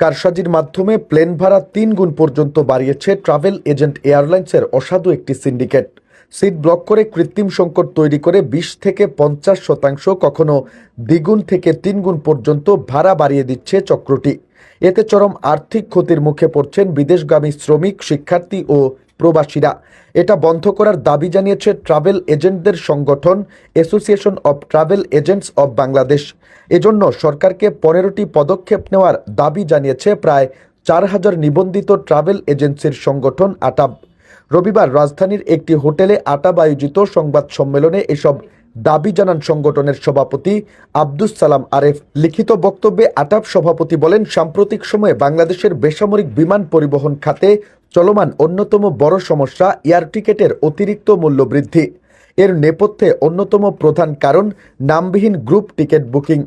কারসাজির মাধ্যমে প্লেন ভাড়া তিন গুণ পর্যন্ত বাড়িয়েছে ট্রাভেল এজেন্ট এয়ারলাইন্সের অসাধু একটি সিন্ডিকেট। সিট ব্লক করে কৃত্রিম সংকট তৈরি করে বিশ থেকে পঞ্চাশ শতাংশ, কখনো দ্বিগুণ থেকে তিনগুণ পর্যন্ত ভাড়া বাড়িয়ে দিচ্ছে চক্রটি। এতে চরম আর্থিক ক্ষতির মুখে পড়ছেন বিদেশগামী শ্রমিক, শিক্ষার্থী ও প্রবাসীরা। এটা বন্ধ করার দাবি জানিয়েছে ট্রাভেল এজেন্টদের সংগঠন association of travel agents of Bangladesh এজন্য সরকারকে পনেরোটি পদক্ষেপ নেওয়ার দাবি জানিয়েছে প্রায় চার হাজার নিবন্ধিত ট্রাভেল এজেন্সির সংগঠন আটাব রবিবার রাজধানীর একটি হোটেলে আটাব আয়োজিত সংবাদ সম্মেলনে এসব দাবি জানান সংগঠনের সভাপতি আব্দুস সালাম আরেফ। লিখিত বক্তব্যে আটাব সভাপতি বলেন, সাম্প্রতিক সময়ে বাংলাদেশের বেসামরিক বিমান পরিবহন খাতে চলমান অন্যতম বড় সমস্যা এয়ার টিকেটের অতিরিক্ত মূল্য বৃদ্ধি এর নেপথ্যে অন্যতম প্রধান কারণ নামবিহীন group ticket booking.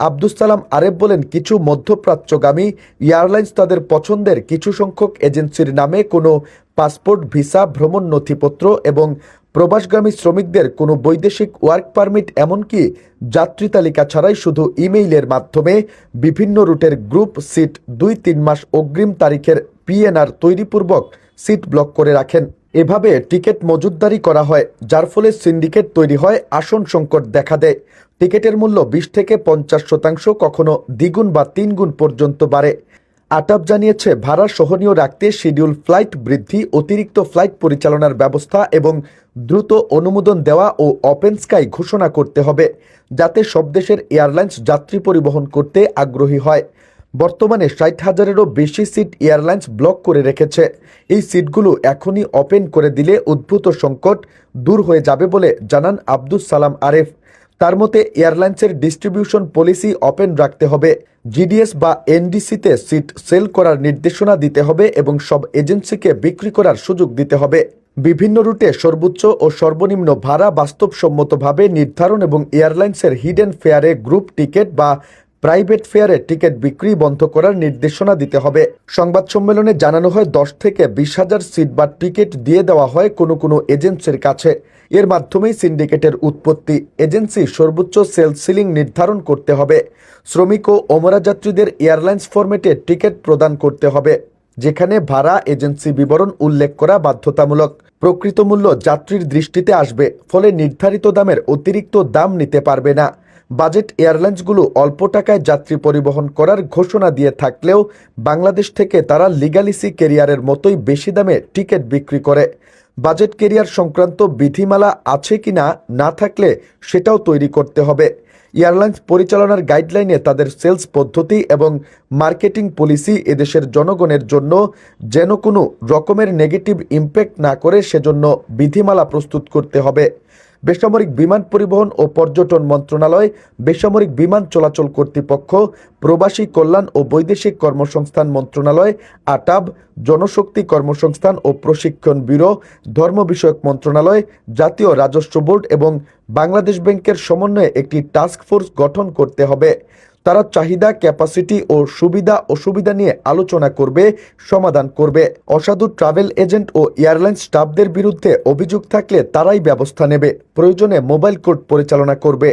Abdus Salam Aref বলেন, কিছু মধ্যপ্রাচ্যগামী এয়ারলাইন্স তাদের পছন্দের কিছু সংখ্যক এজেন্সির নামে কোনো পাসপোর্ট, ভিসা, ভ্রমণ নথিপত্র এবং প্রবাসগামী শ্রমিকদের কোনো বৈদেশিক ওয়ার্ক পারমিট এমনকি যাত্রী তালিকা ছাড়াই শুধু ইমেইলের মাধ্যমে বিভিন্ন রুটের গ্রুপ সিট দুই তিন মাস অগ্রিম তারিখের পিএনআর তৈরিপূর্বক সিট ব্লক করে রাখেন। এভাবে টিকিট মজুতদারি করা হয়, যার ফলে সিন্ডিকেট তৈরি হয় আসন সংকট দেখা দেয়। টিকিটের মূল্য বিশ থেকে পঞ্চাশ শতাংশ কখনো দ্বিগুণ বা তিনগুণ পর্যন্ত বাড়ে। আটাব জানিয়েছে, ভাড়া সহনীয় রাখতে শিডিউল ফ্লাইট বৃদ্ধি, অতিরিক্ত ফ্লাইট পরিচালনার ব্যবস্থা এবং দ্রুত অনুমোদন দেওয়া ও ওপেন স্কাই ঘোষণা করতে হবে, যাতে সব দেশের এয়ারলাইন্স যাত্রী পরিবহন করতে আগ্রহী হয়। বর্তমানে ষাট হাজারেরও বেশি সিট এয়ারলাইন্স ব্লক করে রেখেছে। এই সিটগুলো এখনই ওপেন করে দিলে উদ্ভূত সংকট দূর হয়ে যাবে বলে জানান আব্দুস সালাম আরেফ। তার মতে এয়ারলাইন্সের ডিস্ট্রিবিউশন পলিসি ওপেন রাখতে হবে। জিডিএস বা এনডিসিতে সিট সেল করার নির্দেশনা দিতে হবে এবং সব এজেন্সিকে বিক্রি করার সুযোগ দিতে হবে। বিভিন্ন রুটে সর্বোচ্চ ও সর্বনিম্ন ভাড়া বাস্তবসম্মতভাবে নির্ধারণ এবং এয়ারলাইন্সের হিডেন ফেয়ারে গ্রুপ টিকিট বা প্রাইভেট ফেয়ারে টিকিট বিক্রি বন্ধ করার নির্দেশনা দিতে হবে। সংবাদ সম্মেলনে জানানো হয়, দশ থেকে বিশ হাজার সিট বা টিকিট দিয়ে দেওয়া হয় কোনো কোনো এজেন্সির কাছে। এর মাধ্যমেই সিন্ডিকেটের উৎপত্তি এজেন্সি সর্বোচ্চ সেল সিলিং নির্ধারণ করতে হবে। শ্রমিক ও ওমরা যাত্রীদের এয়ারলাইন্স ফরম্যাটে টিকিট প্রদান করতে হবে, যেখানে ভাড়া এজেন্সি বিবরণ উল্লেখ করা বাধ্যতামূলক। প্রকৃত মূল্য যাত্রীর দৃষ্টিতে আসবে, ফলে নির্ধারিত দামের অতিরিক্ত দাম নিতে পারবে না। বাজেট এয়ারলাইন্সগুলো অল্প টাকায় যাত্রী পরিবহন করার ঘোষণা দিয়ে থাকলেও বাংলাদেশ থেকে তারা লিগালিসি কেরিয়ারের মতোই বেশি দামে টিকিট বিক্রি করে। বাজেট কেরিয়ার সংক্রান্ত বিধিমালা আছে কি না না থাকলে সেটাও তৈরি করতে হবে। এয়ারলাইন্স পরিচালনার গাইডলাইনে তাদের সেলস পদ্ধতি এবং মার্কেটিং পলিসি এদেশের জনগণের জন্য যেন কোনো রকমের নেগেটিভ ইম্প্যাক্ট না করে সেজন্য বিধিমালা প্রস্তুত করতে হবে। বেসামরিক বিমান পরিবহন ও পর্যটন মন্ত্রণালয়, বেসামরিক বিমান চলাচল কর্তৃপক্ষ, প্রবাসী কল্যাণ ও বৈদেশিক কর্মসংস্থান মন্ত্রণালয়, আটাব, জনশক্তি কর্মসংস্থান ও প্রশিক্ষণ ব্যুরো, ধর্ম বিষয়ক মন্ত্রণালয়, জাতীয় রাজস্ব বোর্ড এবং বাংলাদেশ ব্যাংকের সমন্বয়ে একটি টাস্ক ফোর্স গঠন করতে হবে। তারা চাহিদা ক্যাপাসিটি ও সুবিধা, অসুবিধা নিয়ে আলোচনা করবে, সমাধান করবে। অসাধু ট্রাভেল এজেন্ট ও এয়ারলাইন স্টাফদের বিরুদ্ধে অভিযোগ থাকলে তারাই ব্যবস্থা নেবে। প্রয়োজনে মোবাইল কোর্ট পরিচালনা করবে।